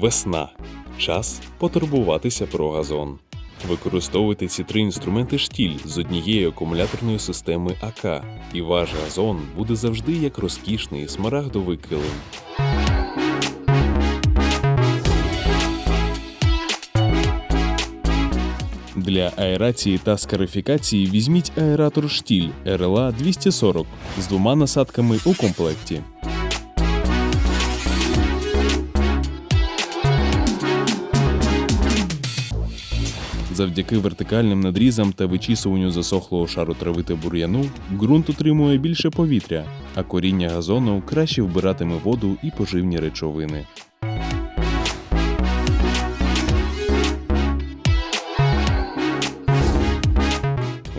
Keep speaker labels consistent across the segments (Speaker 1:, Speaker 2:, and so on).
Speaker 1: Весна. Час потурбуватися про газон. Використовуйте ці три інструменти штіль з однієї акумуляторної системи АК, і ваш газон буде завжди як розкішний смарагдовий килим. Для аерації та скарифікації візьміть аератор штіль RLA 240 з двома насадками у комплекті. Завдяки вертикальним надрізам та вичісуванню засохлого шару трави та бур'яну ґрунт утримує більше повітря, а коріння газону краще вбиратиме воду і поживні речовини.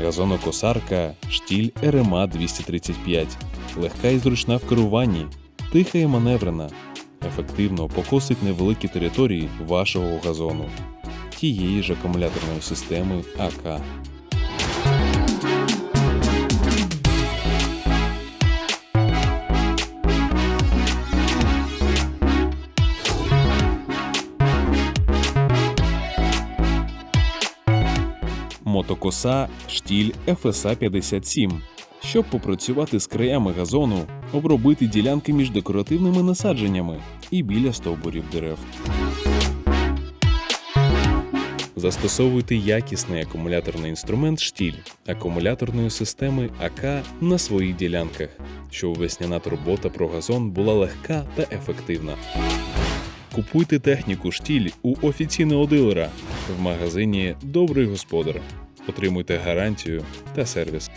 Speaker 1: Газонокосарка штіль РМА 235. Легка і зручна в керуванні, тиха і маневрена. Ефективно покосить невеликі території вашого газону тієї ж акумуляторної системи АК. Мотокоса штіль FSA 57. Щоб попрацювати з краями газону, обробити ділянки між декоративними насадженнями і біля стовбурів дерев. Застосовуйте якісний акумуляторний інструмент штіль акумуляторної системи АК на своїх ділянках, щоб весняна турбота про газон була легка та ефективна. Купуйте техніку штіль у офіційного дилера в магазині Добрий господар. Отримуйте гарантію та сервіс.